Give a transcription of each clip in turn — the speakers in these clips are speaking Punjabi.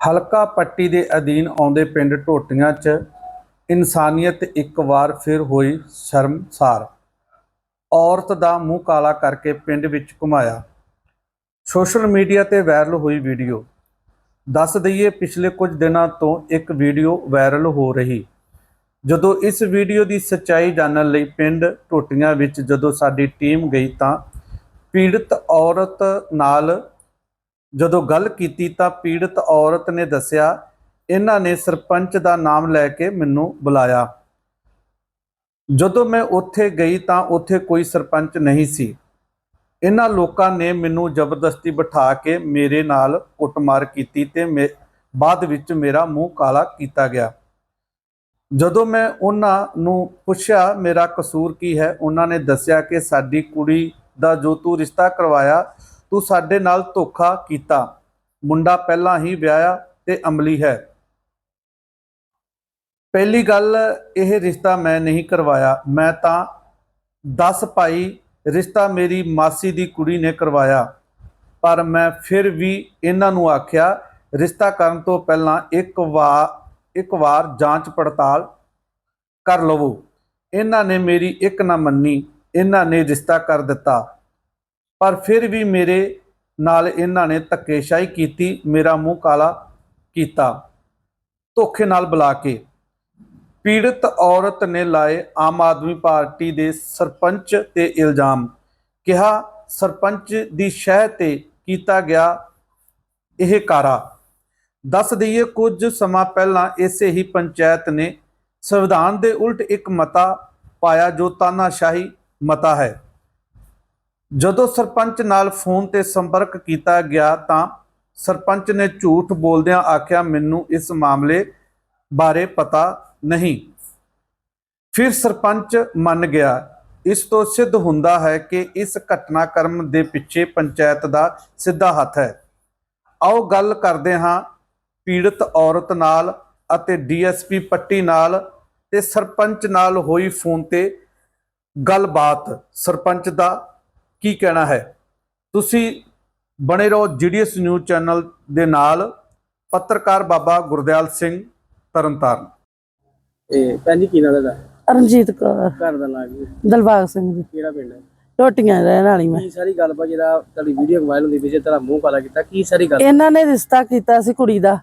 ਹਲਕਾ ਪੱਟੀ ਦੇ ਅਧੀਨ ਆਉਂਦੇ ਪਿੰਡ ਟੋਟੀਆਂ 'ਚ ਇਨਸਾਨੀਅਤ ਇੱਕ ਵਾਰ ਫਿਰ ਹੋਈ ਸ਼ਰਮਸਾਰ। ਔਰਤ ਦਾ ਮੂੰਹ ਕਾਲਾ ਕਰਕੇ ਪਿੰਡ ਵਿੱਚ ਘੁਮਾਇਆ। ਸੋਸ਼ਲ ਮੀਡੀਆ ਤੇ ਵਾਇਰਲ ਹੋਈ ਵੀਡੀਓ। ਦੱਸ ਦਈਏ ਪਿਛਲੇ ਕੁਝ ਦਿਨਾਂ ਤੋਂ ਇੱਕ ਵੀਡੀਓ ਵਾਇਰਲ ਹੋ ਰਹੀ। ਜਦੋਂ ਇਸ ਵੀਡੀਓ ਦੀ ਸੱਚਾਈ ਜਾਣਨ ਲਈ ਪਿੰਡ ਟੋਟੀਆਂ ਵਿੱਚ ਜਦੋਂ ਸਾਡੀ ਟੀਮ ਗਈ ਤਾਂ ਪੀੜਤ ਔਰਤ ਨਾਲ ਜਦੋਂ ਗੱਲ ਕੀਤੀ ਤਾਂ ਪੀੜਤ ਔਰਤ ਨੇ ਦੱਸਿਆ, ਇਹਨਾਂ ਨੇ ਸਰਪੰਚ ਦਾ ਨਾਮ ਲੈ ਕੇ ਮੈਨੂੰ ਬੁਲਾਇਆ। ਜਦੋਂ ਮੈਂ ਉੱਥੇ ਗਈ ਤਾਂ ਉੱਥੇ ਕੋਈ ਸਰਪੰਚ ਨਹੀਂ ਸੀ। ਇਹਨਾਂ ਲੋਕਾਂ ਨੇ ਮੈਨੂੰ ਜ਼ਬਰਦਸਤੀ ਬਿਠਾ ਕੇ ਮੇਰੇ ਨਾਲ ਕੁੱਟਮਾਰ ਕੀਤੀ ਤੇ ਮੇ- ਬਾਅਦ ਵਿੱਚ ਮੇਰਾ ਮੂੰਹ ਕਾਲਾ ਕੀਤਾ ਗਿਆ। ਜਦੋਂ ਮੈਂ ਉਹਨਾਂ ਨੂੰ ਪੁੱਛਿਆ, ਮੇਰਾ ਕਸੂਰ ਕੀ ਹੈ? ਉਹਨਾਂ ਨੇ ਦੱਸਿਆ ਕਿ ਸਾਡੀ ਕੁੜੀ ਦਾ ਜੋ ਤੂੰ ਰਿਸ਼ਤਾ ਕਰਵਾਇਆ ਤੂੰ ਸਾਡੇ ਨਾਲ ਧੋਖਾ ਕੀਤਾ। ਮੁੰਡਾ ਪਹਿਲਾਂ ਹੀ ਵਿਆਹਿਆ ਤੇ ਅਮਲੀ ਹੈ। ਪਹਿਲੀ ਗੱਲ, ਇਹ ਰਿਸ਼ਤਾ ਮੈਂ ਨਹੀਂ ਕਰਵਾਇਆ। ਮੈਂ ਤਾਂ 10 ਭਾਈ, ਰਿਸ਼ਤਾ ਮੇਰੀ ਮਾਸੀ ਦੀ ਕੁੜੀ ਨੇ ਕਰਵਾਇਆ। ਪਰ ਮੈਂ ਫਿਰ ਵੀ ਇਹਨਾਂ ਨੂੰ ਆਖਿਆ, ਰਿਸ਼ਤਾ ਕਰਨ ਤੋਂ ਪਹਿਲਾਂ ਇੱਕ ਵਾਰ ਇੱਕ ਵਾਰ ਜਾਂਚ ਪੜਤਾਲ ਕਰ ਲਵੋ। ਇਹਨਾਂ ਨੇ ਮੇਰੀ ਇੱਕ ਨਾ ਮੰਨੀ, ਇਹਨਾਂ ਨੇ ਰਿਸ਼ਤਾ ਕਰ ਦਿੱਤਾ। ਪਰ ਫਿਰ ਵੀ ਮੇਰੇ ਨਾਲ ਇਹਨਾਂ ਨੇ ਧੱਕੇਸ਼ਾਹੀ ਕੀਤੀ, ਮੇਰਾ ਮੂੰਹ ਕਾਲਾ ਕੀਤਾ, ਧੋਖੇ ਨਾਲ ਬੁਲਾ ਕੇ। ਪੀੜਤ ਔਰਤ ਨੇ ਲਾਏ ਆਮ ਆਦਮੀ ਪਾਰਟੀ ਦੇ ਸਰਪੰਚ ਤੇ ਇਲਜ਼ਾਮ। ਕਿਹਾ, ਸਰਪੰਚ ਦੀ ਸ਼ਹਿ ਤੇ ਕੀਤਾ ਗਿਆ ਇਹ ਕਾਰਾ। ਦੱਸ ਦਈਏ, ਕੁਝ ਸਮਾਂ ਪਹਿਲਾਂ ਇਸੇ ਹੀ ਪੰਚਾਇਤ ਨੇ ਸੰਵਿਧਾਨ ਦੇ ਉਲਟ ਇੱਕ ਮਤਾ ਪਾਇਆ ਜੋ ਤਾਨਾਸ਼ਾਹੀ ਮਤਾ ਹੈ। ਜਦੋਂ ਸਰਪੰਚ ਨਾਲ ਫੋਨ ਤੇ ਸੰਪਰਕ ਕੀਤਾ ਗਿਆ ਤਾਂ ਸਰਪੰਚ ਨੇ ਝੂਠ ਬੋਲਦਿਆਂ ਆਖਿਆ, ਮੈਨੂੰ ਇਸ ਮਾਮਲੇ ਬਾਰੇ ਪਤਾ ਨਹੀਂ। ਫਿਰ ਸਰਪੰਚ ਮੰਨ ਗਿਆ, ਇਸ ਤੋਂ ਸਿੱਧ ਹੁੰਦਾ ਹੈ ਕਿ ਇਸ ਘਟਨਾਕ੍ਰਮ ਦੇ ਪਿੱਛੇ ਪੰਚਾਇਤ ਦਾ ਸਿੱਧਾ ਹੱਥ ਹੈ। ਆਓ ਗੱਲ ਕਰਦੇ ਹਾਂ ਪੀੜਤ ਔਰਤ ਨਾਲ ਅਤੇ ਡੀਐਸਪੀ ਪੱਟੀ ਨਾਲ ਤੇ ਸਰਪੰਚ ਨਾਲ ਹੋਈ ਫੋਨ ਤੇ ਗੱਲਬਾਤ। ਸਰਪੰਚ ਦਾ ਕੀ ਕਹਿਣਾ ਹੈ? ਤੁਸੀਂ ਬਣੇ ਰਹੋ ਜੀਡੀਐਸ ਨਿਊਜ਼ ਚੈਨਲ ਦੇ ਨਾਲ। ਪੱਤਰਕਾਰ ਬਾਬਾ ਗੁਰਦਿਆਲ ਸਿੰਘ ਤਰਨਤਾਰਨ। ਇਹ ਭੈਣ ਜੀ ਕੀ ਨਾਂ ਤੁਹਾਡਾ? ਰਣਜੀਤ ਕੌਰ। ਘਰ ਦਾ ਨਾਂ ਕੀ ਦਲਬਾਗ ਸਿੰਘ ਜੀ। ਕਿਹੜਾ ਪਿੰਡ ਹੈ? ਰੋਟੀਆਂ ਰਹਿਣ ਵਾਲੀ ਮੈਂ। ਕੀ ਸਾਰੀ ਗੱਲਬਾਤ ਜਿਹੜਾ ਤੁਹਾਡੀ ਵੀਡੀਓ ਵਾਇਰਲ ਹੁੰਦੀ ਵੀ ਜੇ ਤੇਰਾ ਮੂੰਹ ਕਾਲਾ ਕੀਤਾ ਕੀ ਸਾਰੀ ਗੱਲ? ਇਹਨਾਂ ਨੇ ਰਿਸ਼ਤਾ ਕੀਤਾ ਸੀ ਕੁੜੀ ਦਾ।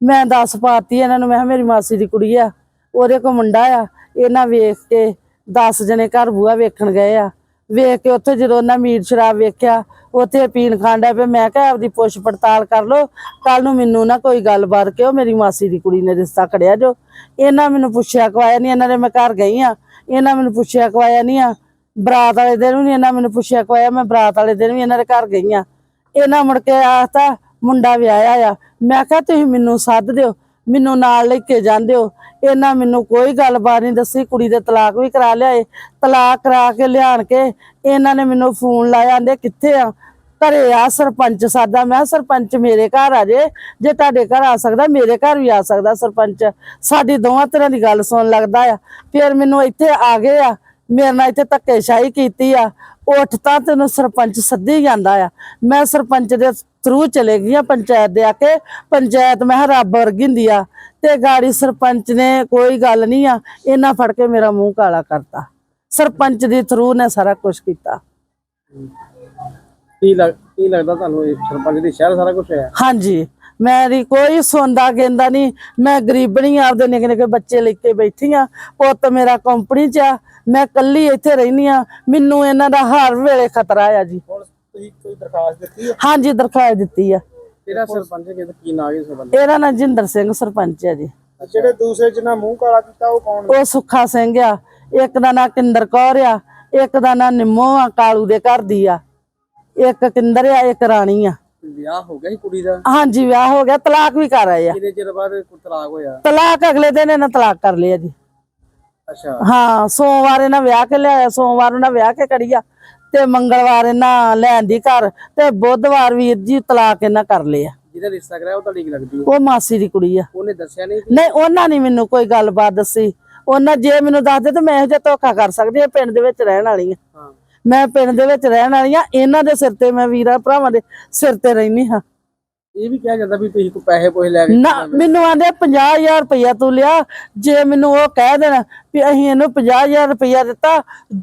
ਮੈਂ ਦੱਸ ਪਾਤੀ ਇਹਨਾਂ ਨੂੰ ਮੈਂ ਕਿਹਾ ਮੇਰੀ ਮਾਸੀ ਦੀ ਕੁੜੀ ਆ ਉਹਦੇ ਕੋ ਮੁੰਡਾ ਆ। ਇਹਨਾਂ ਵੇਖ ਕੇ 10 ਜਣੇ ਘਰ ਬੂਆ ਵੇਖਣ ਗਏ ਆ। ਵੇਖ ਕੇ ਉੱਥੇ ਜਦੋਂ ਉਹਨਾਂ ਮੀਟ ਸ਼ਰਾਬ ਵੇਖਿਆ, ਉੱਥੇ ਪੀਣ ਖਾਂਡਾ ਪਏ ਮੈਂ ਕਿਹਾ ਆਪਦੀ ਪੁੱਛ ਪੜਤਾਲ ਕਰ ਲੋ ਕੱਲ ਨੂੰ ਮੈਨੂੰ ਨਾ ਕੋਈ ਗੱਲਬਾਤ ਕਿਉ ਮੇਰੀ ਮਾਸੀ ਦੀ ਕੁੜੀ ਨੇ ਰਿਸ਼ਤਾ ਕੜਿਆ ਜੋ। ਇਹਨਾਂ ਮੈਨੂੰ ਪੁੱਛਿਆ ਕਵਾਇਆ ਨਹੀਂ ਇਹਨਾਂ ਦੇ ਮੈਂ ਘਰ ਗਈ ਆ ਇਹਨਾਂ ਮੈਨੂੰ ਪੁੱਛਿਆ ਕਵਾਇਆ ਨਹੀਂ ਆ। ਬਰਾਤ ਵਾਲੇ ਦਿਨ ਵੀ ਨੀ ਇਹਨਾਂ ਮੈਨੂੰ ਪੁੱਛਿਆ ਕਵਾਇਆ ਮੈਂ ਬਰਾਤ ਵਾਲੇ ਦਿਨ ਵੀ ਇਹਨਾਂ ਦੇ ਘਰ ਗਈ ਆ ਇਹਨਾਂ ਮੁੜ ਕੇ ਆਖਤਾ, ਮੁੰਡਾ ਵਿਆਹਿਆ ਆ। ਮੈਂ ਕਿਹਾ, ਤੁਸੀਂ ਮੈਨੂੰ ਸੱਦ ਦਿਓ। ਮੈਨੂੰ ਨਾਲ ਲੈ ਕੇ ਜਾਂਦੇ ਹੋ। ਇਹਨਾਂ ਮੈਨੂੰ ਕੋਈ ਗੱਲਬਾਤ ਨਹੀਂ ਦੱਸੀ। ਕੁੜੀ ਦੇ ਤਲਾਕ ਵੀ ਕਰਾ ਲਿਆਏ। ਤਲਾਕ ਕਰਾ ਕੇ ਲਿਆਣ ਕੇ ਇਹਨਾਂ ਨੇ ਮੈਨੂੰ ਫੋਨ ਲਾਇਆ, ਆਂਦੇ, ਕਿੱਥੇ ਆ? ਘਰੇ ਆ ਸਰਪੰਚ ਸਾਦਾ ਮੈਂ ਕਿਹਾ, ਸਰਪੰਚ ਮੇਰੇ ਘਰ ਆ ਜੇ। ਜੇ ਤੁਹਾਡੇ ਘਰ ਆ ਸਕਦਾ, ਮੇਰੇ ਘਰ ਵੀ ਆ ਸਕਦਾ ਸਰਪੰਚ। ਸਾਡੀ ਦੋਵਾਂ ਤਰ੍ਹਾਂ ਦੀ ਗੱਲ ਸੁਣ ਲੱਗਦਾ ਆ। ਫਿਰ ਮੈਨੂੰ ਇੱਥੇ ਆ ਗਏ ਆ। ਮੇਰੇ ਨਾਲ ਇੱਥੇ ਧੱਕੇਸ਼ਾਹੀ ਕੀਤੀ ਆ। ਉੱਠ ਤਾਂ ਤੈਨੂੰ ਸਰਪੰਚ ਸੱਦੀ ਜਾਂਦਾ ਆ। ਮੈਂ ਸਰਪੰਚ ਦੇ ਥਰੂ ਚਲੇ ਗਈ ਆ ਪੰਚਾਇਤ ਦੇ ਆ ਕੇ। ਪੰਚਾਇਤ ਮੈਂ ਰੱਬ ਵਰਗੀ ਹੁੰਦੀ ਆ। ਤੇ ਗਾੜੀ ਸਰਪੰਚ ਨੇ ਕੋਈ ਗੱਲ ਨਹੀਂ ਆ। ਇਹਨਾਂ ਫੜ ਕੇ ਮੇਰਾ ਮੂੰਹ ਕਾਲਾ ਕਰਤਾ। ਸਰਪੰਚ ਦੇ ਥਰੂ ਨੇ ਸਾਰਾ ਕੁਝ ਕੀਤਾ। ਕੀ ਲੱਗ ਕੀ ਲੱਗਦਾ ਤੁਹਾਨੂੰ ਇਹ ਸਰਪੰਚ ਦੀ ਸ਼ਹਿਰ ਸਾਰਾ ਕੁਝ ਹੈ ਹਾਂਜੀ। ਮੇਰੀ ਕੋਈ ਸੁਣਦਾ ਕਹਿੰਦਾ ਨਹੀਂ ਮੈਂ ਗਰੀਬਣੀ ਆਪਦੇ ਨਿੱਕੇ ਨਿੱਕੇ ਬੱਚੇ ਲੈ ਕੇ ਬੈਠੀ ਆ। ਪੁੱਤ ਮੇਰਾ ਕੰਪਨੀ 'ਚ ਆ ਮੈਂ ਕੱਲੀ ਇੱਥੇ ਰਹਿਨੀ ਆ। ਮੈਨੂੰ ਇਹਨਾਂ ਦਾ ਹਰ ਵੇਲੇ ਖਤਰਾ ਆ ਜੀ। ਹੁਣ ਤੁਸੀਂ ਕੋਈ ਦਰਖਾਸਤ ਦਿੱਤੀ ਹੈ ਹਾਂਜੀ ਦਰਖਾਸਤ ਦਿੱਤੀ ਆ। ਤੇਰਾ ਸਰਪੰਚ ਕਿਹਦਾ ਕੀ ਨਾਂ ਹੈ ਸਰਪੰਚ? ਇਹਦਾ ਨਾਂ ਜਿੰਦਰ ਸਿੰਘ ਸਰਪੰਚ ਹੈ ਜੀ। ਜਿਹੜੇ ਦੂਸਰੇ ਜਿਹਨਾਂ ਮੂੰਹ ਕਾਲਾ ਕੀਤਾ ਉਹ ਕੌਣ ਉਹ ਸੁੱਖਾ ਸਿੰਘ ਆ। ਇੱਕ ਦਾ ਨਾਂ ਕਿੰਦਰ ਕੌਰ ਆ ਇੱਕ ਦਾ ਨਾਂ ਨਿੰਮੋ ਆ ਕਾਲੂ ਦੇ ਘਰ ਦੀ ਆ। ਇੱਕ ਕਿੰਦਰ ਆ ਇੱਕ ਰਾਣੀ ਆ। ਵਿਆਹ ਹੋ ਗਿਆ ਸੀ ਕੁੜੀ ਦਾ? ਹਾਂਜੀ ਵਿਆਹ ਹੋ ਗਿਆ ਤਲਾਕ ਵੀ ਕਰ ਆਏ ਆ। ਕਿੰਨੇ ਚਿਰ ਬਾਅਦ ਤਲਾਕ ਹੋਇਆ? ਤਲਾਕ ਅਗਲੇ ਦਿਨ ਇਹਨਾਂ ਤਲਾਕ ਕਰ ਲਿਆ ਜੀ। ਅੱਛਾ। ਹਾਂ ਸੋਮਵਾਰ ਇਹਨਾਂ ਵਿਆਹ ਕੇ ਲਿਆਇਆ ਸੋਮਵਾਰ ਉਹਨਾਂ ਵਿਆਹ ਕੇ ਕੜੀਆ ਤੇ ਮੰਗਲਵਾਰ ਇਹਨਾਂ ਲੈਣ ਦੀ ਘਰ ਤੇ ਬੁੱਧਵਾਰ ਵੀਰ ਜੀ ਤਲਾਕ ਇਹਨਾਂ ਕਰ ਲਿਆ। ਜਿਹਦਾ ਰਿਸ਼ਤਾ ਕਰਾਇਆ ਉਹ ਤੁਹਾਡੀ ਕੀ ਲੱਗਦੀ ਹੈ? ਉਹ ਮਾਸੀ ਦੀ ਕੁੜੀ ਆ। ਉਹਨੇ ਦੱਸਿਆ ਨਹੀਂ? ਨਹੀਂ ਉਹਨਾਂ ਨੇ ਮੈਨੂੰ ਕੋਈ ਗੱਲਬਾਤ ਦੱਸੀ। ਉਹਨਾਂ ਜੇ ਮੈਨੂੰ ਦੱਸਦੇ ਤਾਂ ਮੈਂ ਇਹੋ ਜਿਹਾ ਧੋਖਾ ਕਰ ਸਕਦੀ ਹਾਂ ਪਿੰਡ ਦੇ ਵਿੱਚ ਰਹਿਣ ਵਾਲੀ ਆ। ਹਾਂ। ਮੈਂ ਪਿੰਡ ਦੇ ਵਿੱਚ ਰਹਿਣ ਵਾਲੀ ਆ ਇਹਨਾਂ ਦੇ ਸਿਰ ਤੇ ਮੈਂ ਵੀਰਾਂ ਭਰਾਵਾਂ ਦੇ ਸਿਰ ਤੇ ਰਹਿਨੀ ਹਾਂ। ਇਹ ਵੀ ਕਿਹਾ ਜਾਂਦਾ ਵੀ ਤੁਸੀਂ ਕੋਈ ਪੈਸੇ ਪੋਸੇ ਲੈ ਕੇ ਨਾ ਮੈਨੂੰ ਆਂਦੇ 50000 ਰੁਪਇਆ ਤੂੰ ਲਿਆ ਜੇ ਮੈਨੂੰ ਉਹ ਕਹਿ ਦੇਣ ਵੀ ਅਸੀਂ ਇਹਨੂੰ 50000 ਰੁਪਇਆ ਦਿੱਤਾ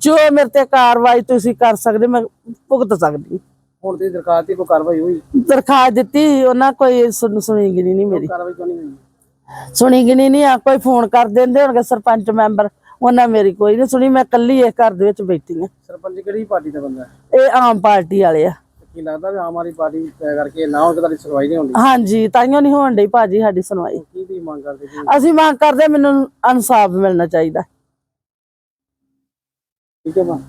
ਜੋ ਮੇਰੇ ਤੇ ਕਾਰਵਾਈ ਤੁਸੀਂ ਕਰ ਸਕਦੇ ਮੈਂ ਭੁਗਤ ਸਕਦੀ। ਹੁਣ ਤੇ ਦਰਖਾਸਤ ਦੀ ਕੋਈ ਕਾਰਵਾਈ ਹੋਈ? ਦਰਖਾਸਤ ਦਿੱਤੀ ਉਹਨਾਂ ਕੋਈ ਸੁਣ ਸੁਣੀ ਗਿਣੀ ਨਹੀਂ ਮੇਰੀ। ਕਾਰਵਾਈ ਕਿਉਂ ਨਹੀਂ ਹੋਈ? ਸੁਣੀ ਗਿਣੀ ਨਹੀਂ ਆ ਕੋਈ ਫੋਨ ਕਰ ਦਿੰਦੇ ਹੋਣਗੇ ਸਰਪੰਚ ਮੈਂਬਰ। ਉਹਨਾਂ ਮੇਰੀ ਕੋਈ ਨਹੀਂ ਸੁਣੀ ਮੈਂ ਇਕੱਲੀ ਇਸ ਘਰ ਦੇ ਵਿੱਚ ਬੈਠੀ ਆ। ਸਰਪੰਚ ਕਿਹੜੀ ਪਾਰਟੀ ਦਾ ਬੰਦਾ ਹੈ? ਇਹ ਆਮ ਪਾਰਟੀ ਵਾਲੇ ਆ। ਕੀ ਲੱਗਦਾ ਵੀ ਆਮ ਆਦਮੀ ਪਾਰਟੀ ਤੈਅ ਕਰਕੇ ਨਾ ਹੋ ਕੇ ਤੁਹਾਡੀ ਸੁਣਵਾਈ ਨਹੀਂ ਹੁੰਦੀ? ਹਾਂਜੀ ਤਾਈਓ ਨਹੀਂ ਹੋਣ ਡਈ ਭਾਜੀ ਸਾਡੀ ਸੁਣਵਾਈ। ਕੀ ਤੁਸੀਂ ਮੰਗ ਕਰਦੇ ਜੀ? ਅਸੀਂ ਮੰਗ ਕਰਦੇ ਮੈਨੂੰ ਇਨਸਾਫ ਮਿਲਣਾ ਚਾਹੀਦਾ। ਠੀਕ ਹੈ ਬਾ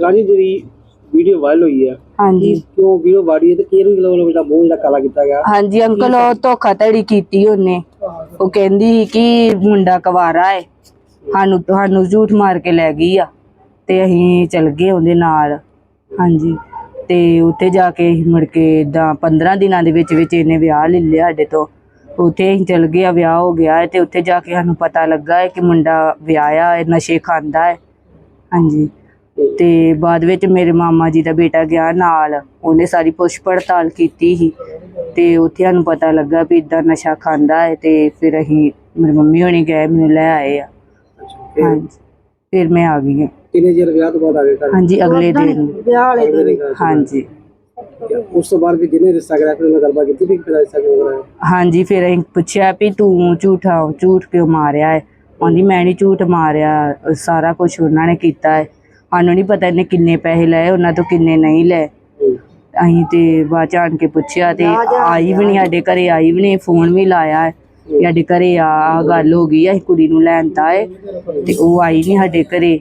ਰਾਜੀ ਜਿਹੜੀ ਵੀਡੀਓ ਵਾਇਰਲ ਹੋਈ ਹੈ ਹਾਂਜੀ। ਕਿਉਂ ਵੀਡੀਓ ਵਾੜੀ ਹੈ ਤੇ ਕਿਹੜੀ ਗੱਲ ਦਾ ਮੂੰਹ ਜਿਹੜਾ ਕਾਲਾ ਕੀਤਾ ਗਿਆ? ਹਾਂਜੀ ਅੰਕਲ ਉਹ ਧੋਖਾਧੜੀ ਕੀਤੀ ਉਹਨੇ। ਉਹ ਕਹਿੰਦੀ ਸੀ ਕਿ ਮੁੰਡਾ ਕੁਵਾਰਾ ਹੈ। ਸਾਨੂੰ ਤੁਹਾਨੂੰ ਝੂਠ ਮਾਰ ਕੇ ਲੈ ਗਈ ਆ। ਤੇ ਅਸੀਂ ਚਲ ਗਏ ਉਹਦੇ ਨਾਲ। ਹਾਂਜੀ। ਤੇ ਉੱਥੇ ਜਾ ਕੇ ਅਸੀਂ ਮੁੜ ਕੇ ਦਾ 15 ਦਿਨਾਂ ਦੇ ਵਿੱਚ ਵਿੱਚ ਇਹਨੇ ਵਿਆਹ ਲੈ ਲਿਆ ਸਾਡੇ ਤੋਂ। ਉੱਥੇ ਅਸੀਂ ਚਲ ਗਏ ਆ, ਵਿਆਹ ਹੋ ਗਿਆ ਹੈ ਤੇ ਉੱਥੇ ਜਾ ਕੇ ਸਾਨੂੰ ਪਤਾ ਲੱਗਾ ਹੈ ਕਿ ਮੁੰਡਾ ਵਿਆਹਿਆ ਹੈ, ਨਸ਼ੇ ਖਾਂਦਾ ਹੈ। ਹਾਂਜੀ। ਤੇ ਬਾਅਦ ਵਿੱਚ ਮੇਰੇ ਮਾਮਾ ਜੀ ਦਾ ਬੇਟਾ ਗਿਆ ਨਾਲ। ਉਹਨੇ ਸਾਰੀ ਪੁੱਛ ਪੜਤਾਲ ਕੀਤੀ ਸੀ। ਤੇ ਉੱਥੇ ਸਾਨੂੰ ਪਤਾ ਲੱਗਾ ਵੀ ਇਦਾਂ ਨਸ਼ਾ ਖਾਂਦਾ ਹੈ ਤੇ ਫਿਰ ਅਸੀਂ, ਮੇਰੇ ਮੰਮੀ ਹੋਣੀ ਗਏ, ਮੈਨੂੰ ਲੈ ਆਏ ਆ। ਹਾਂਜੀ। ਫਿਰ ਮੈਂ ਆ ਗਈ ਹਾਂ। ਕਿੰਨੇ ਚਿਰ ਵਿਆਹ ਤੋਂ ਬਾਅਦ ਆ ਗਏ ਘਰ? ਹਾਂਜੀ ਅਗਲੇ ਦਿਨ। ਵਿਆਹ ਵਾਲੇ ਦਿਨ। ਹਾਂਜੀ। ਉਸ ਤੋਂ ਬਾਅਦ ਵੀ ਜਿਹਨੇ ਰਿਸ਼ਤਾ ਕਰਾਇਆ ਫਿਰ ਉਹਨੇ ਗੱਲਬਾਤ ਕੀਤੀ ਵੀ ਕਿਹੜਾ ਰਿਸ਼ਤਾ ਕਿਉਂ ਕਰਾਇਆ? ਹਾਂਜੀ ਫਿਰ ਅਸੀਂ ਪੁੱਛਿਆ ਵੀ ਤੂੰ ਝੂਠਾ ਝੂਠ ਕਿਉਂ ਮਾਰਿਆ ਹੈ? ਕਹਿੰਦੀ ਮੈਂ ਨਹੀਂ ਝੂਠ ਮਾਰਿਆ ਸਾਰਾ ਕੁਝ ਉਹਨਾਂ ਨੇ ਕੀਤਾ ਹੈ। ਸਾਨੂੰ ਨਹੀਂ ਪਤਾ ਇਹਨੇ ਕਿੰਨੇ ਪੈਸੇ ਲਏ ਉਹਨਾਂ ਤੋਂ ਕਿੰਨੇ ਨਹੀਂ ਲਏ। ਅਸੀਂ ਤੇ ਬਾਅਦ ਚ ਆਣ ਕੇ ਪੁੱਛਿਆ ਤੇ ਆਈ ਵੀ ਨਹੀਂ ਸਾਡੇ ਘਰੇ ਆਈ ਵੀ ਨਹੀਂ ਫੋਨ ਵੀ ਲਾਇਆ ਹੈ। ਵੀ ਸਾਡੇ ਘਰੇ ਆ ਗੱਲ ਹੋ ਗਈ ਅਸੀਂ ਕੁੜੀ ਨੂੰ ਲੈਣ ਤਾਂ ਆਏ ਤੇ ਉਹ ਆਈ ਨਹੀਂ ਸਾਡੇ ਘਰੇ।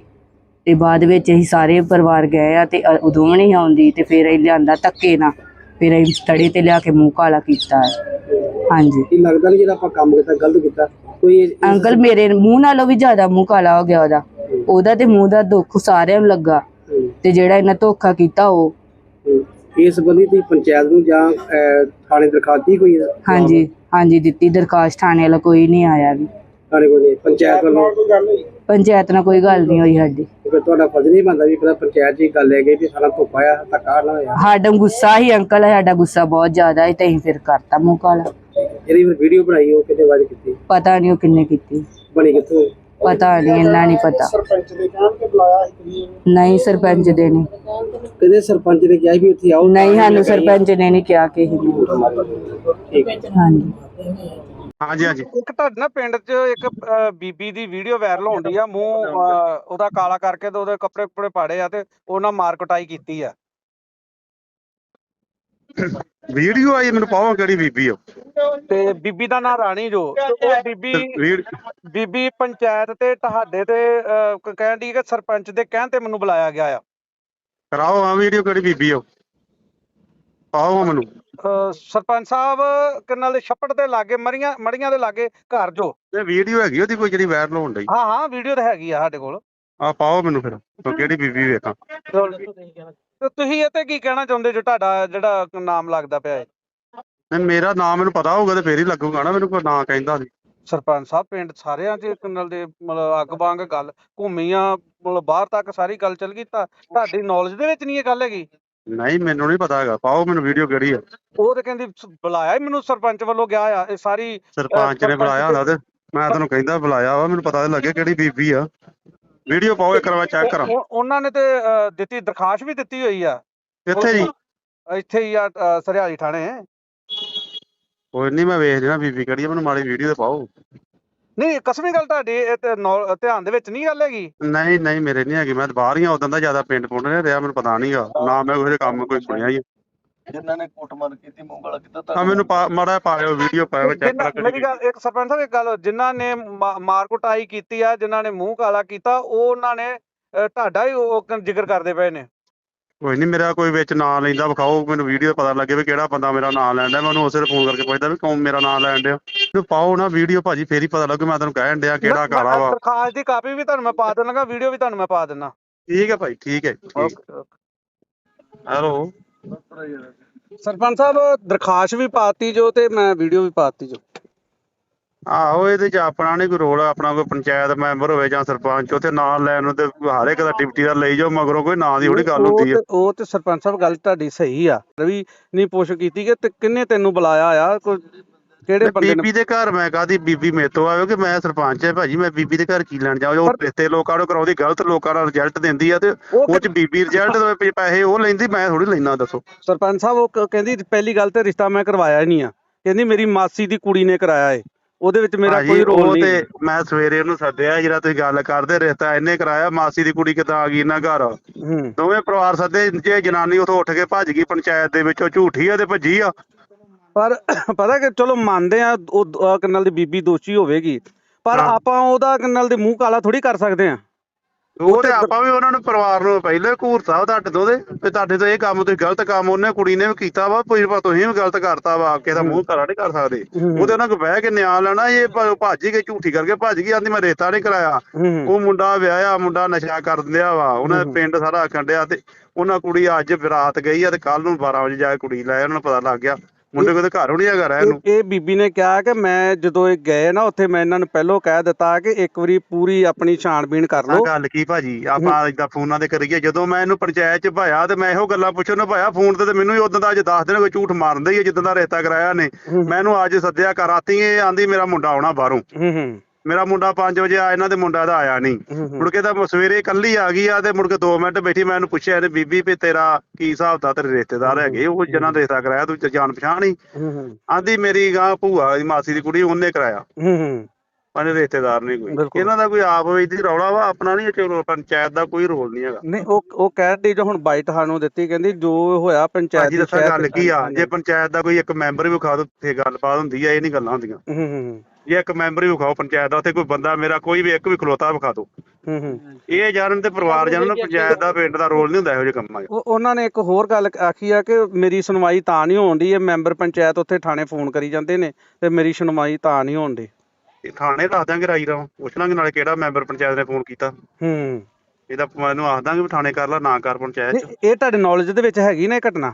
ਤੇ ਬਾਅਦ ਵਿੱਚ ਅਸੀਂ ਸਾਰੇ ਪਰਿਵਾਰ ਗਏ ਆ ਤੇ ਅ- ਉਦੋਂ ਵੀ ਨਹੀਂ ਆਉਂਦੀ ਤੇ ਫਿਰ ਅਸੀਂ ਲਿਆਂਦਾ ਧੱਕੇ ਨਾਲ। ਫਿਰ ਅਸੀਂ ਤੜੇ ਤੇ ਲਿਆ ਕੇ ਮੂੰਹ ਕਾਲਾ ਕੀਤਾ। ਹੈ ਹਾਂਜੀ। ਕੀ ਲੱਗਦਾ ਨਹੀਂ ਜਿਹੜਾ ਆਪਾਂ ਕੰਮ ਕੀਤਾ ਗਲਤ ਕੀਤਾ? ਕੋਈ ਇਹ- ਅੰਕਲ ਮੇਰੇ ਮੂੰਹ ਨਾਲੋਂ ਵੀ ਜ਼ਿਆਦਾ ਮੂੰਹ ਕਾਲਾ ਹੋ ਗਿਆ ਉਹਦਾ। ਉਹਦਾ ਤੇ ਮੂੰਹ ਦਾ ਦੁੱਖ ਸਾਰਿਆਂ ਨੂੰ ਲੱਗਾ। ਤੇ ਜਿਹੜਾ ਇਹਨਾਂ ਧੋਖਾ ਕੀਤਾ ਉਹ। ਇਸ ਸੰਬੰਧੀ ਤੁਸੀਂ ਪੰਚਾਇਤ ਨੂੰ ਜਾਂ ਅਹ, ਥਾਣੇ ਦਰਖਾਸਤ ਦੀ ਕੋਈ? ਹਾਂਜੀ। ਹਾਂਜੀ ਦਿੱਤੀ ਦਰਖਾਸਤ ਥਾਣੇ ਵਾਲਾ ਕੋਈ ਨਹੀਂ ਆਇਆ ਵੀ। ਥਾਣੇ ਕੋਲ ਨਹੀਂ ਪੰਚਾਇਤ ਵੱਲੋਂ? ਪੰਚਾਇਤ ਨਾਲ ਕੋਈ ਗੱਲ ਨਹੀਂ ਹੋਈ ਸਾਡੀ। ਫਿਰ ਤੁਹਾਡਾ ਫਰਜ਼ ਨਹੀਂ ਬਣਦਾ ਵੀ ਪਹਿਲਾਂ ਪੰਚਾਇਤ ਹੀ ਗੱਲ ਲੈ ਗਈ ਵੀ ਸਾਡਾ ਧੋਖਾ ਆ ਧੱਕਾ ਨਾ ਹੋਇਆ? ਸਾਡਾ ਗੁੱਸਾ ਹੀ ਅੰਕਲ ਸਾਡਾ ਗੁੱਸਾ ਬਹੁਤ ਜ਼ਿਆਦਾ ਹੈ ਤੇ ਅਸੀਂ ਫਿਰ ਕਰਤਾ ਮੂੰਹ ਕਾਲਾ। ਫਿਰ ਵੀਡੀਓ ਬਣਾਈ ਉਹ ਕਿਤੇ ਵਾਜ ਕੀਤੀ? ਪਤਾ ਨਹੀਂ ਉਹ ਕਿੰਨੇ ਕੀਤੀ। ਬਣੀ ਕਿੱਥੋਂ? ਪਤਾ ਨਹੀਂ ਇੰਨਾ ਨਹੀਂ ਪਤਾ। ਸਰਪੰਚ ਦੇ ਕਹਿਣ ਤੇ ਬੁਲਾਇਆ ਸੀ ਨਹੀਂ ਸਰਪੰਚ ਦੇ ਨੇ। ਕਦੇ ਸਰਪੰਚ ਨੇ ਕਿਹਾ ਵੀ ਉੱਥੇ ਆਓ? ਨਹੀਂ ਸਾਨੂੰ ਸਰਪੰਚ ਨੇ ਨਹੀਂ ਕਿਹਾ ਠੀਕ। ਹੈ ਹਾਂਜੀ। ਹਾਂਜੀ ਹਾਂਜੀ। ਇੱਕ ਤੁਹਾਡੇ ਨਾ ਪਿੰਡ 'ਚ ਇੱਕ ਅਹ, ਬੀਬੀ ਦੀ ਵੀਡੀਓ ਵਾਇਰਲ ਹੁੰਦੀ ਆ। ਮੂੰਹ ਅਹ, ਉਹਦਾ ਕਾਲਾ ਕਰਕੇ ਤੇ ਉਹਦੇ ਕੱਪੜੇ ਕੁਪੜੇ ਪਾੜੇ ਆ ਤੇ ਉਹਨਾਂ ਮਾਰ ਕੁਟਾਈ ਕੀਤੀ ਆ। ਵੀਡੀਓ ਆਈ ਮੈਨੂੰ ਪਾਓ ਕਿਹੜੀ ਬੀਬੀ ਆ? ਤੇ ਬੀਬੀ ਦਾ ਨਾਂ ਰਾਣੀ ਜੋ। ਤੇ ਉਹ ਬੀਬੀ ਬੀਬੀ ਪੰਚਾਇਤ ਤੇ ਤੁਹਾਡੇ ਤੇ ਅਹ, ਕ- ਕਹਿਣ ਦੀ ਕਿ ਸਰਪੰਚ ਦੇ ਕਹਿਣ ਤੇ ਮੈਨੂੰ ਬੁਲਾਇਆ ਗਿਆ ਆ। ਕਰਾਓ ਆ ਵੀਡੀਓ ਕਿਹੜੀ ਬੀਬੀ ਆ? ਪਾਓ ਮੈਨੂੰ। ਅਹ, ਸਰਪੰਚ ਸਾਹਿਬ ਕਿੰਨਾਲ ਦੇ ਛੱਪੜ ਦੇ ਲਾਗੇ ਮਰੀਆਂ ਮੜੀਆਂ ਦੇ ਲਾਗੇ ਘਰ ਜੋ। ਇਹ ਵੀਡੀਓ ਹੈਗੀ ਉਹਦੀ ਕੋਈ ਜਿਹੜੀ ਵਾਇਰਲ ਹੋਣ ਡਈ? ਹਾਂ ਹਾਂ ਵੀਡੀਓ ਤਾਂ ਹੈਗੀ ਆ ਸਾਡੇ ਕੋਲ। ਆ ਪਾਓ ਮੈਨੂੰ ਫਿਰ ਕਿਹੜੀ ਬੀਬੀ ਵੇਖਾਂ। ਤੇ ਤੁਸੀਂ ਇਹ ਤੇ ਕੀ ਕਹਿਣਾ ਚਾਹੁੰਦੇ ਜੋ ਤੁਹਾਡਾ ਜਿਹੜਾ ਨਾਮ ਲੱਗਦਾ ਪਿਆ ਹੈ? ਨਹੀਂ ਮੇਰਾ ਨਾਮ ਮੈਨੂੰ ਪਤਾ ਹੋਊਗਾ ਤੇ ਫੇਰ ਹੀ ਲੱਗੂਗਾ ਨਾ ਮੈਨੂੰ ਕੋਈ ਨਾਂ ਕਹਿੰਦਾ ਨਹੀਂ ਸਰਪੰਚ ਸਾਹਿਬ ਪਿੰਡ ਸਾਰਿਆਂ 'ਚ ਕਿੰਨਲ ਦੇ ਮਤਲਬ ਅੱਗ ਵਾਂਗ ਗੱਲ ਘੁੰਮੀਆਂ ਮਤਲਬ ਬਾਹਰ ਤੱਕ ਸਾਰੀ ਗੱਲ ਚੱਲ ਗਈ ਤਾਂ ਤੁਹਾਡੀ ਨੌਲੇਜ ਦੇ ਵਿੱਚ ਨਹੀਂ ਇਹ ਗੱਲ ਹੈਗੀ? ਨਹੀਂ ਮੈਨੂੰ ਨਹੀਂ ਪਤਾ ਹੈਗਾ ਪਾਓ ਮੈਨੂੰ ਵੀਡੀਓ ਕਿਹੜੀ ਆ। ਉਹ ਤੇ ਕਹਿੰਦੀ ਸ- ਬੁਲਾਇਆ ਹੀ ਮੈਨੂੰ ਸਰਪੰਚ ਵੱਲੋਂ ਗਿਆ ਆ ਇਹ ਸਾਰੀ ਸਰਪੰਚ ਨੇ ਬੁਲਾਇਆ ਹੁੰਦਾ ਤੇ ਮੈਂ ਤੈਨੂੰ ਕਹਿੰਦਾ ਬੁਲਾਇਆ ਵਾ ਮੈਨੂੰ ਪਤਾ ਤਾਂ ਲੱਗੇ ਕਿਹੜੀ ਬੀਬੀ ਆ। ਵੀਡੀਓ ਪਾਓ ਇੱਕ ਵਾਰ ਚੈੱਕ ਕਰਾਂ। ਉਹ- ਉਹਨਾਂ ਨੇ ਤੇ ਦਿੱਤੀ ਦਰਖਾਸਤ ਵੀ ਦਿੱਤੀ ਹੋਈ ਆ। ਕਿੱਥੇ ਜੀ। ਇੱਥੇ ਹੀ ਆ ਸਰਿਆਲੀ ਥਾਣੇ। ਕੋਈ ਨਹੀਂ ਮੈਂ ਵੇਖ ਲੈਣਾ ਬੀਬੀ ਕਿਹੜੀ ਆ ਮੈਨੂੰ ਮਾੜੀ ਵੀਡੀਓ ਤੇ ਪਾਓ। ਨਹੀਂ ਕਸਮੀ ਗੱਲ ਤੁਹਾਡੀ ਇਹ ਤੇ ਨੌ- ਧਿਆਨ ਦੇ ਵਿੱਚ ਨਹੀਂ ਗੱਲ ਹੈਗੀ? ਨਹੀਂ ਨਹੀਂ ਮੇਰੇ ਨਹੀਂ ਹੈਗੀ। ਮੈਂ ਤਾਂ ਬਾਹਰ ਹੀ ਆ ਉਦੋਂ ਦਾ ਜ਼ਿਆਦਾ ਪਿੰਡ ਪੁੰਡ ਨੇ ਰਿਹਾ ਮੈਨੂੰ ਪਤਾ ਨਹੀਂਗਾ ਨਾ ਮੈਂ ਕੋਈ ਕੰਮ ਕੋਈ ਸੁਣਿਆ ਹੀ ਆ। ਜਿਨ੍ਹਾਂ ਨੇ ਕੁੱਟਮਾਰ ਕੀਤੀ ਮੂੰਹ ਗਾਲਾ ਕੀਤਾ ਆ ਮੈਨੂੰ ਪਾ- ਮਾੜਾ ਜਿਹਾ ਪਾਇਓ ਵੀਡੀਓ ਪਾਇਓ ਚੈੱਕ ਜਿਨ੍ਹਾਂ- ਕਰਾਂ ਮੇਰੀ ਗੱਲ ਇੱਕ ਸਰਪੰਚ ਸਾਹਿਬ ਇੱਕ ਗੱਲ ਜਿਨ੍ਹਾਂ ਨੇ ਮਾ- ਮਾਰ ਕੁਟਾਈ ਕੀਤੀ ਆ ਜਿਨ੍ਹਾਂ ਨੇ ਮੂੰਹ ਕਾਲਾ ਕੀਤਾ ਉਹ ਉਹਨਾਂ ਨੇ ਤੁਹਾਡਾ ਹੀ ਉਹ ਕ- ਜ਼ਿਕਰ ਕਰਦੇ ਪਏ ਨੇ। ਕੋਈ ਨਹੀਂ ਮੇਰਾ ਕੋਈ ਵਿੱਚ ਨਾਂ ਲੈਂਦਾ ਵਿਖਾਓ ਮੈਨੂੰ ਵੀਡੀਓ ਪਤਾ ਲੱਗੇ ਵੀ ਕਿਹੜਾ ਬੰਦਾ ਮੇਰਾ ਨਾਂ ਲੈਂਦਾ ਮੈਂ ਉਹਨੂੰ ਉਸੇ ਵੇਲੇ ਫੋਨ ਕਰਕੇ ਪੁੱਛਦਾ ਵੀ ਕੌਣ ਮੇਰਾ ਨਾਂ ਲੈਣ ਡਿਆ। ਮੈਨੂੰ ਪਾਓ ਨਾ ਵੀਡੀਓ ਭਾਜੀ ਫੇਰ ਹੀ ਪਤਾ ਲੱਗੂ ਮੈਂ ਤੁਹਾਨੂੰ ਕਹਿਣ ਡਿਆ ਕਿਹੜਾ ਮੈਂ- ਕਾਲਾ ਵਾ। ਦਰਖਾਸਤ ਦੀ ਕਾਪੀ ਵੀ ਤੁਹਾਨੂੰ ਮੈਂ ਪਾ ਦੇਣਾਗਾ ਵੀਡੀਓ ਵੀ ਤੁਹਾਨੂੰ ਮੈਂ ਪਾ ਦੇਣਾ ਠੀਕ ਹੈ ਭਾਈ ਠੀਕ ਹੈ ਠੀਕ। Okay okay hello. ਸਰਪੰਚ ਸਾਹਿਬ ਦਰਖਾਸਤ ਵੀ ਪਾਤੀ ਜੋ ਤੇ ਮੈਂ ਵੀਡੀਓ ਵੀ ਪਾਤੀ ਜੋ। ਆਹੋ ਇਹਦੇ ਚ ਆਪਣਾ ਨਹੀਂ ਕੋਈ ਰੋਲ ਆਪਣਾ ਕੋਈ ਪੰਚਾਇਤ ਮੈਂਬਰ ਹੋਵੇ ਜਾਂ ਸਰਪੰਚ ਉੱਥੇ ਨਾਂ ਲੈਣ ਨੂੰ ਤੇ ਹਰ ਇੱਕ ਦਾ ਡਿਪਟੀ ਦਾ ਲਈ ਜਾਓ ਮਗਰੋਂ ਕੋਈ ਨਾਂ ਦੀ ਥੋੜੀ ਗੱਲ ਹੁੰਦੀ ਆ। ਤੇ- ਉਹ ਤੇ ਸਰਪੰਚ ਸਾਹਿਬ ਗੱਲ ਤੁਹਾਡੀ ਸਹੀ ਆ। ਰਵੀ ਨਹੀਂ ਪੁੱਛ ਕੀਤੀ ਕਿ ਤੇ ਕਿੰਨੇ ਤੈਨੂੰ ਬੁਲਾਇਆ ਆ? ਕੋਈ ਕਿਹੜੇ ਬੰਦੇ ਨੇ? ਬੀਬੀ ਦੇ ਘਰ ਮੈਂ ਕਾਦੀ ਬੀਬੀ ਮੇਤੋਂ ਆਵੇ ਕਿ ਮੈਂ ਸਰਪੰਚ ਹੈ ਭਾਜੀ ਮੈਂ ਬੀਬੀ ਦੇ ਘਰ ਕੀ ਲੈਣ ਜਾਵਾਂ? ਉਹ ਰਿਸ਼ਤੇ ਲੋਕਾਂ ਨੂੰ ਕਰਾਉਂਦੀ ਗਲਤ ਲੋਕਾਂ ਦਾ ਰਿਜ਼ਲਟ ਦਿੰਦੀ ਆ ਤੇ ਉਹ ਉਹ ਚ ਬੀਬੀ ਰਿਜ਼ਲਟ ਦੇ ਪੈਸੇ ਉਹ ਲੈਂਦੀ ਮੈਂ ਥੋੜੀ ਲੈਣਾ ਦੱਸੋ। ਸਰਪੰਚ ਸਾਹਿਬ ਉਹ ਕ- ਕਹਿੰਦੀ ਪਹਿਲੀ ਗੱਲ ਤੇ ਰਿਸ਼ਤਾ ਮੈਂ ਕਰਵਾਇਆ ਹੀ ਨਹੀਂ ਆ। ਕਹਿੰਦੀ ਮੇਰੀ ਮਾਸੀ ਦੀ ਕੁੜੀ ਨੇ ਕਰਾਇਆ ਏ। ਉਹਦੇ ਵਿੱਚ ਮੇਰਾ ਭਾਜੀ, ਕੋਈ ਰੋਲ ਉਹ ਨਹੀਂ ਤੇ ਮੈਂ ਸਵੇਰੇ ਉਹਨੂੰ ਸੱਦਿਆ ਜਿਹੜਾ ਤੁਸੀਂ ਗੱਲ ਕਰਦੇ ਰਿਸ਼ਤਾ ਇਹਨੇ ਕਰਾਇਆ ਮਾਸੀ ਦੀ ਕੁੜੀ ਕਿੱਦਾਂ ਆ ਗਈ ਇਹਨਾਂ ਘਰ? ਹੂੰ। ਦੋਵੇਂ ਪਰਿਵਾਰ ਸੱਦੇ ਜੇ ਜਨਾਨੀ ਉਥੋਂ ਉੱਠ ਕੇ ਭੱਜ ਗਈ ਪੰਚਾਇਤ ਦੇ ਵਿੱਚੋਂ ਝੂਠੀ ਆ ਤੇ ਭੱਜੀ ਆ। ਪਰ ਪਤਾ ਕਿ ਚਲੋ ਮੰਨਦੇ ਆ ਉਹ ਕਿੰਨਲ ਦੀ ਬੀਬੀ ਦੋਸ਼ੀ ਹੋਵੇਗੀ। ਪਰ। ਆਪਾਂ ਉਹਦਾ ਕਿੰਨਲ ਦੇ ਮੂੰਹ ਕਾਲਾ ਥੋੜੀ ਕਰ ਸਕਦੇ ਆ। ਉਹ ਤੇ ਆਪਾਂ ਵੀ ਉਹਨਾਂ ਨੂੰ ਪਰਿਵਾਰ ਨੂੰ ਪਹਿਲੇ ਘੂਰਤਾ ਤੁਹਾਡੇ ਤੋਂ ਦੇ ਤੇ ਤੁਹਾਡੇ ਤੋਂ ਇਹ ਕੰਮ ਤੁਸੀਂ ਗਲਤ ਕੰਮ ਉਹਨੇ ਕੁੜੀ ਨੇ ਵੀ ਕੀਤਾ ਵਾ ਕੋਈ ਵਾ ਤੁਸੀਂ ਵੀ ਗਲਤ ਕਰਤਾ ਵਾ ਕਿਸੇ ਦਾ ਮੂੰਹ ਕਾਲਾ ਨਹੀਂ ਕਰ ਸਕਦੇ। ਉਹਦੇ ਨਾਲ ਕੋਈ ਬਹਿ ਕੇ ਨਿਆਂ ਲੈਣਾ ਇਹ ਭੱਜ ਗਈ ਝੂਠੀ ਕਰਕੇ ਭੱਜ ਗਈ ਆਂਦੀ ਮੈਂ ਰੇਤਾ ਨਹੀਂ ਕਰਾਇਆ। ਉਹ ਮੁੰਡਾ ਵਿਆਹਿਆ ਮੁੰਡਾ ਨਸ਼ਾ ਕਰ ਦਿੰਦਿਆ ਵਾ ਉਹਨਾਂ ਦੇ ਪਿੰਡ ਸਾਰਾ ਆਖਣ ਡਿਆ ਤੇ ਉਹਨਾਂ ਕੁੜੀ ਅੱਜ ਬਰਾਤ ਗਈ ਆ ਤੇ ਕੱਲ ਨੂੰ 12 ਵਜੇ ਜਾ ਕੇ ਕੁੜੀ ਲੈ ਉਹਨਾਂ ਨੂੰ ਪਤਾ ਲੱਗ ਗਿਆ। ਮੁੰਡੇ ਕੋਲ ਤਾਂ ਘਰ ਹੋਣੀ ਹੈਗਾ ਰਹਿਣ ਨੂੰ। ਇਹ ਇਹ ਬੀਬੀ ਨੇ ਕਿਹਾ ਕਿ ਮੈਂ ਜਦੋਂ ਇਹ ਗਏ ਨਾ ਉੱਥੇ ਮੈਂ ਇਹਨਾਂ ਨੂੰ ਪਹਿਲਾਂ ਕਹਿ ਦਿੱਤਾ ਕਿ ਇੱਕ ਵਾਰੀ ਪੂਰੀ ਆਪਣੀ ਛਾਣਬੀਣ ਕਰ ਆਹ ਲਓ ਗੱਲ ਕੀ ਭਾਜੀ? ਆਪਾਂ ਇਦਾਂ ਫੋਨਾਂ ਤੇ ਕਰੀਏ। ਜਦੋਂ ਮੈਂ ਇਹਨੂੰ ਪੰਚਾਇਤ ਚ ਭਾਇਆ ਤੇ ਮੈਂ ਇਹੋ ਗੱਲਾਂ ਪੁੱਛਣ ਨੂੰ ਭਾਇਆ ਫੋਨ ਤੇ ਤੇ ਮੈਨੂੰ ਹੀ ਉਦੋਂ ਦਾ ਅੱਜ ਦੱਸ ਦੇਣ ਕੋਈ ਝੂਠ ਮਾਰਦਾ ਹੀ ਹੈ ਜਿੱਦਾਂ ਦਾ ਰਿਸ਼ਤਾ ਕਰਾਇਆ ਨੇ ਮੈਂ ਇਹਨੂੰ ਅੱਜ ਸੱਦਿਆ ਕਰ ਰਾਤੀ ਇਹ ਆਂਦੀ ਮੇਰਾ ਮੁੰਡਾ ਆਉਣਾ ਬਾਹਰੋਂ। ਹੂੰ ਹੂੰ। ਮੇਰਾ ਮੁੰਡਾ 5 ਵਜੇ ਆ ਇਹਨਾਂ ਦੇ ਮੁੰਡਾ ਦਾ ਆਇਆ ਨਹੀਂ। ਮੁੜ ਕੇ ਤਾਂ ਸਵੇਰੇ ਇਕੱਲੀ ਆ ਗਈ ਆ ਤੇ ਮੁੜ ਕੇ 2 ਮਿੰਟ ਬੈਠੀ ਮੈਂ ਇਹਨੂੰ ਪੁੱਛਿਆ ਇਹਨੇ ਬੀਬੀ ਵੀ ਤੇਰਾ ਕੀ ਹਿਸਾਬ ਦਾ ਤੇਰੇ ਰਿਸ਼ਤੇਦਾਰ ਹੈਗੇ? ਉਹ ਜਿਹਨਾਂ ਦਾ ਰਿਸ਼ਤਾ ਕਰਾਇਆ ਤੂੰ ਜਾਣ ਪਛਾਣ ਹੀ। ਆਂਦੀ ਮੇਰੀ ਗਾਂ ਭੂਆ ਦੀ ਮਾਸੀ ਦੀ ਕੁੜੀ ਉਹਨੇ ਕਰਾਇਆ। ਹੂੰ ਹੂੰ। ਪਰ ਰਿਸ਼ਤੇਦਾਰ ਨਹੀਂ ਕੋਈ। ਇਹਨਾਂ ਦਾ ਕੋਈ ਆਪ ਵਿੱਚ ਰੌਲਾ ਵਾ ਆਪਣਾ ਨਹੀਂ ਚਲੋ ਪੰਚਾਇਤ ਦਾ ਕੋਈ ਰੋਲ ਨਹੀਂ ਹੈਗਾ। ਨਹੀਂ ਉਹ ਉਹ ਕਹਿ ਰਹੀ ਜੋ ਹੁਣ ਬਾਈਟ ਸਾਨੂੰ ਦਿੱਤੀ ਕਹਿੰਦੀ ਜੋ ਹੋਇਆ ਪੰਚਾਇਤ ਦੀ ਗੱਲ ਕੀ ਆ। ਜੇ ਪੰਚਾਇਤ ਦਾ ਕੋਈ ਇੱਕ ਮੈਂਬਰ ਵੀ ਵਿਖਾ ਦੋ ਤੇ ਗੱਲਬਾਤ ਹੁੰਦੀ ਆ ਇਹ ਨਹੀਂ ਗੱਲਾਂ ਹੁੰਦੀਆਂ। ਹੂੰ ਹੂੰ। ਜੇ ਇੱਕ ਮੈਂਬਰ ਵੀ ਵਿਖਾਓ ਪੰਚਾਇਤ ਦਾ ਉੱਥੇ ਕੋਈ ਬੰਦਾ ਮੇਰਾ ਕੋਈ ਵੀ ਇੱਕ ਵੀ ਖਲੋਤਾ ਵਿਖਾ ਦਿਓ। ਹੂੰ ਹੂੰ। ਇਹ ਜਾਣਨ ਤੇ ਪਰਿਵਾਰ ਜਾਣਨ ਨੂੰ ਪੰਚਾਇਤ ਦਾ ਪਿੰਡ ਦਾ ਰੋਲ ਨਹੀਂ ਹੁੰਦਾ ਇਹੋ ਜਿਹੇ ਕੰਮਾਂ 'ਚ। ਉਹ ਉਹਨਾਂ ਨੇ ਇੱਕ ਹੋਰ ਗੱਲ ਆਖੀ ਆ ਕਿ ਮੇਰੀ ਸੁਣਵਾਈ ਤਾਂ ਨਹੀਂ ਹੋਣ ਦੀ ਇਹ ਮੈਂਬਰ ਪੰਚਾਇਤ ਉੱਥੇ ਥਾਣੇ ਫੋਨ ਕਰੀ ਜਾਂਦੇ ਨੇ ਤੇ ਮੇਰੀ ਸੁਣਵਾਈ ਤਾਂ ਨਹੀਂ ਹੋਣ ਦੀ ਇਹ ਥਾਣੇ ਦੱਸ ਦਾਂਗੇ ਰਾਈ ਰਾw ਪੁੱਛ ਲਾਂਗੇ ਨਾਲੇ ਕਿਹੜਾ ਮੈਂਬਰ ਪੰਚਾਇਤ ਨੇ ਫੋਨ ਕੀਤਾ। ਹੂੰ। ਇਹਦਾ ਮੈਨੂੰ ਆਖ ਦਾਂਗੇ ਵੀ ਥਾਣੇ ਕਰ ਲਾ ਨਾ ਕਰ ਪੰਚਾਇਤ 'ਚ। ਨਹੀਂ, ਇਹ ਤੁਹਾਡੇ ਨੌਲੇਜ ਦੇ ਵਿੱਚ ਹੈਗੀ ਨਾ ਇਹ ਘਟਨਾ?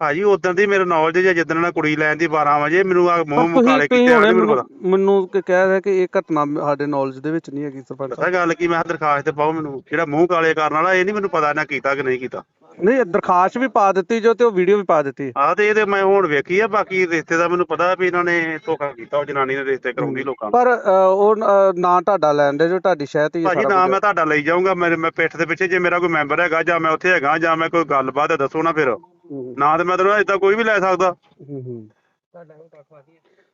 ਭਾਜੀ ਉਦੋਂ ਦੀ ਮੇਰੇ ਨੌਲੇਜ ਜੇ ਜਿੱਦਣ ਨਾਲ ਕੁੜੀ ਲੈਣ ਦੀ 12 ਵਜੇ ਮੈਨੂੰ ਆ ਮੂੰਹ ਮੁਕਾਲੇ ਕੀਤੇ ਆ ਮੈਨੂੰ ਪਤਾ। ਮੈਨੂੰ ਕਿ ਕਹਿ ਰਿਹਾ ਕਿ ਇਹ ਘਟਨਾ ਸਾਡੇ ਨੌਲੇਜ ਦੇ ਵਿੱਚ ਨਹੀਂ ਹੈਗੀ ਸਰਪੰਚ ਪਤਾ ਗੱਲ ਕੀ ਮੈਂ ਦਰਖਾਸਤ ਤੇ ਪਾਓ ਮੈਨੂੰ ਜਿਹੜਾ ਮੂੰਹ ਕਾਲੇ ਕਰਨ ਵਾਲਾ ਇਹ ਨਹੀਂ ਮੈਨੂੰ ਪਤਾ ਨਾ ਕੀਤਾ ਕਿ ਨਹੀਂ ਕੀਤਾ। ਸਾਹਿਬ। ਨਹੀਂ ਦਰਖਾਸਤ ਵੀ ਪਾ ਦਿੱਤੀ ਜੋ ਤੇ ਉਹ ਵੀਡੀਓ ਵੀ ਪਾ ਦਿੱਤੀ। ਆਹ ਤੇ ਇਹ ਤੇ ਮੈਂ ਹੁਣ ਵੇਖੀ ਆ ਬਾਕੀ ਰਿਸ਼ਤੇ ਦਾ ਮੈਨੂੰ ਪਤਾ ਵੀ ਇਹਨਾਂ ਨੇ ਧੋਖਾ ਕੀਤਾ ਉਹ ਜਨਾਨੀ ਨੇ ਰਿਸ਼ਤੇ ਕਰਾਉਂਦੀ ਲੋਕਾਂ ਪਰ ਉਹ ਨਾਂ ਤੁਹਾਡਾ ਲੈਂਦੇ ਜੋ ਤੁਹਾਡੀ ਸ਼ਾਇਦ ਹੀ ਭਾਜੀ ਨਾ। ਮੈਂ ਤੁਹਾਡਾ ਲਈ ਜਾਊਂਗਾ ਮੇਰੇ ਮੈਂ ਪਿੱਠ ਦੇ ਪਿੱਛੇ ਜੇ ਮੇਰਾ ਕੋਈ ਮੈਂਬਰ ਹੈਗਾ ਜਾਂ ਮੈਂ ਉੱਥੇ ਹੈਗਾ ਜਾਂ ਮੈਂ ਕੋਈ ਗੱਲਬਾਤ ਹੈ ਦੱਸੋ ਨਾ ਫਿਰ। ਹੂੰ, ਨਾ ਤੇ ਮੈਂ ਤੈਨੂੰ ਇਦਾਂ ਕੋਈ ਵੀ ਲੈ ਸਕਦਾ।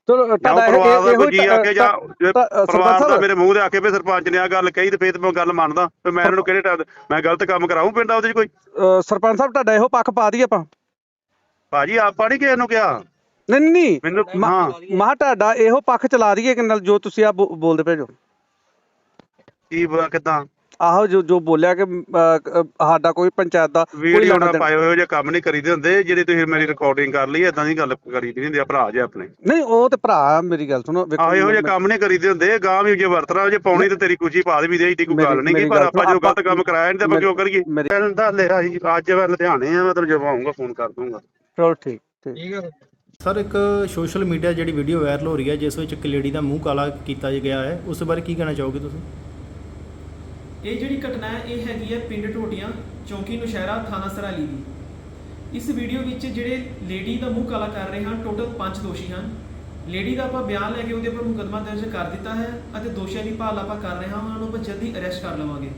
ਚਲੋ ਤੁਹਾਡਾ ਪਰਿਵਾਰ ਦਾ ਇਹੋ ਕੋਈ ਜੀ ਆ ਕੇ ਜਾਂ ਜੇ ਤਾਂ, ਅ, ਪਰਿਵਾਰ ਸਰਪੰਚ ਦਾ ਸਾਹਿਬ- ਮੇਰੇ ਮੂੰਹ ਦੇ ਆ ਕੇ ਵੀ ਸਰਪੰਚ ਨੇ ਆ ਗੱਲ ਕਹੀ ਤੇ ਫੇਰ ਮੈਂ ਗੱਲ ਮੰਨਦਾ। ਤੇ ਮੈਂ ਇਹਨਾਂ ਨੂੰ ਕਿਹੜੇ ਟਾਈਮ ਮੈਂ ਗਲਤ ਕੰਮ ਕਰਾਉਂ ਪਿੰਡਾਂ ਉਹਦੇ ਚ ਕੋਈ? ਅ, ਸਰਪੰਚ ਸਾਹਿਬ ਤੁਹਾਡਾ ਇਹੋ ਪੱਖ ਪਾ ਦਈਏ ਆਪਾਂ। ਭਾਜੀ ਆਪਾਂ ਨਹੀਂ ਕਿਸੇ ਨੂੰ ਕਿਹਾ। ਨਹੀਂ ਨਹੀਂ, ਨਹੀਂ। ਮੈਨੂੰ ਮਾ- ਹਾਂ। ਮਾ ਤੁਹਾਡਾ ਇਹੋ ਪੱਖ ਚਲਾ ਦਈਏ ਕਿ ਨਾਲ ਜੋ ਤੁਸੀਂ ਆ ਬੋਲਦੇ ਪਏ ਜੋ। ਕੀ ਬ- ਕਿੱਦਾਂ? ਆਹੋ ਜੋ ਜੋ ਬੋਲਿਆ ਕਿ ਸਾਡਾ ਕੋਈ ਪੰਚਾਇਤ ਦਾ ਕੋਈ ਵੀਡੀਓ ਲੈਣਾ ਨਾ ਦੇਣਾ। ਪਾਏ ਹੋਏ ਜੇ ਕੰਮ ਨਹੀਂ ਕਰੀਦੇ ਹੁੰਦੇ ਜਿਹੜੇ ਤੁਸੀਂ ਮੇਰੀ ਰਿਕਾਰਡਿੰਗ ਕਰ ਲਈ ਇਦਾਂ ਦੀ ਗੱਲ ਕਰੀਦੀ ਨਹੀਂ ਹੁੰਦੀ ਆ ਭਰਾ ਜੇ ਆਪਣੇ। ਨਹੀਂ ਉਹ ਤੇ ਭਰਾ ਮੇਰੀ ਗੱਲ ਸੁਣੋ ਵੇਖੋ ਆਹੋ ਇਹੋ ਜਿਹੇ ਕੰਮ ਨਹੀਂ ਕਰੀਦੇ ਹੁੰਦੇ ਗਾਂ ਵੀ ਜੇ ਵਰਤਣਾ ਜੇ ਪਾਉਣੀ ਤੇ ਤੇਰੀ ਕੁਚੀ ਪਾ ਦੇ ਵੀ ਦੇ ਏਡੀ ਕੋਈ ਮੇਰੀ- ਗੱਲ ਨਹੀਂ ਮੇਰੀ ਪਰ ਗੱਲ ਆਪਾਂ ਜੋ ਸੁਣੋ, ਗਲਤ ਕੰਮ ਕਰਾਇਆ ਨਹੀਂ ਤੇ ਆਪਾਂ ਕਿਉਂ ਕਰੀਏ। ਮੇਰੀ- ਮੈਂ ਤਾਂ ਲਿਆ ਸੀ, ਅੱਜ ਮੈਂ ਲੁਧਿਆਣੇ ਆ ਮੈਂ ਤੈਨੂੰ ਜਦੋਂ ਆਉਂਗਾ ਫੋਨ ਕਰ ਦੂੰਗਾ ਚਲੋ ਠੀਕ ਠੀਕ। ਸਰ ਇੱਕ ਸੋਸ਼ਲ ਮੀਡੀਆ ਜਿਹੜੀ ਵੀਡੀਓ ਵਾਇਰਲ ਹੋ ਰਹੀ ਹੈ ਜਿਸ ਵਿੱਚ ਇੱਕ ਲੇਡੀ ਦਾ ਮੂੰਹ ਕਾਲਾ ਕੀਤਾ ਗਿਆ ਹੈ ਉਸ ਬਾਰੇ ਕੀ ਕਹਿਣਾ ਚਾਹੋਗੇ ਤੁਸੀਂ? ਇਹ ਜਿਹੜੀ ਘਟਨਾ ਹੈ, ਇਹ ਹੈਗੀ ਹੈ ਪਿੰਡ ਟੋਟੀਆਂ ਚੌਂਕੀ ਨੁਸ਼ਹਿਰਾ, ਥਾਣਾ ਸਰਾਲੀ ਦੀ। ਇਸ ਵੀਡੀਓ ਵਿੱਚ ਜਿਹੜੇ ਲੇਡੀ ਦਾ ਮੂੰਹ ਕਾਲਾ ਕਰ ਰਹੇ ਹਨ ਟੋਟਲ 5 ਦੋਸ਼ੀ ਹਨ। ਲੇਡੀ ਦਾ ਆਪਾਂ ਬਿਆਨ ਲੈ ਕੇ ਉਹਦੇ ਉੱਪਰ ਮੁਕੱਦਮਾ ਦਰਜ ਕਰ ਦਿੱਤਾ ਹੈ ਅਤੇ ਦੋਸ਼ੀਆਂ ਦੀ ਭਾਲ ਆਪਾਂ ਕਰ ਰਹੇ ਹਾਂ, ਉਹਨਾਂ ਨੂੰ ਆਪਾਂ ਜਲਦੀ ਅਰੈਸਟ ਕਰ ਲਵਾਂਗੇ।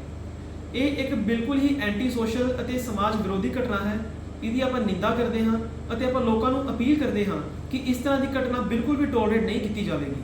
ਇਹ ਇੱਕ ਬਿਲਕੁਲ ਹੀ ਐਂਟੀ ਸੋਸ਼ਲ ਅਤੇ ਸਮਾਜ ਵਿਰੋਧੀ ਘਟਨਾ ਹੈ। ਇਹਦੀ ਆਪਾਂ ਨਿੰਦਾ ਕਰਦੇ ਹਾਂ ਅਤੇ ਆਪਾਂ ਲੋਕਾਂ ਨੂੰ ਅਪੀਲ ਕਰਦੇ ਹਾਂ ਕਿ ਇਸ ਤਰ੍ਹਾਂ ਦੀ ਘਟਨਾ ਬਿਲਕੁਲ ਵੀ ਟੋਲਰੇਟ ਨਹੀਂ ਕੀਤੀ ਜਾਵੇਗੀ।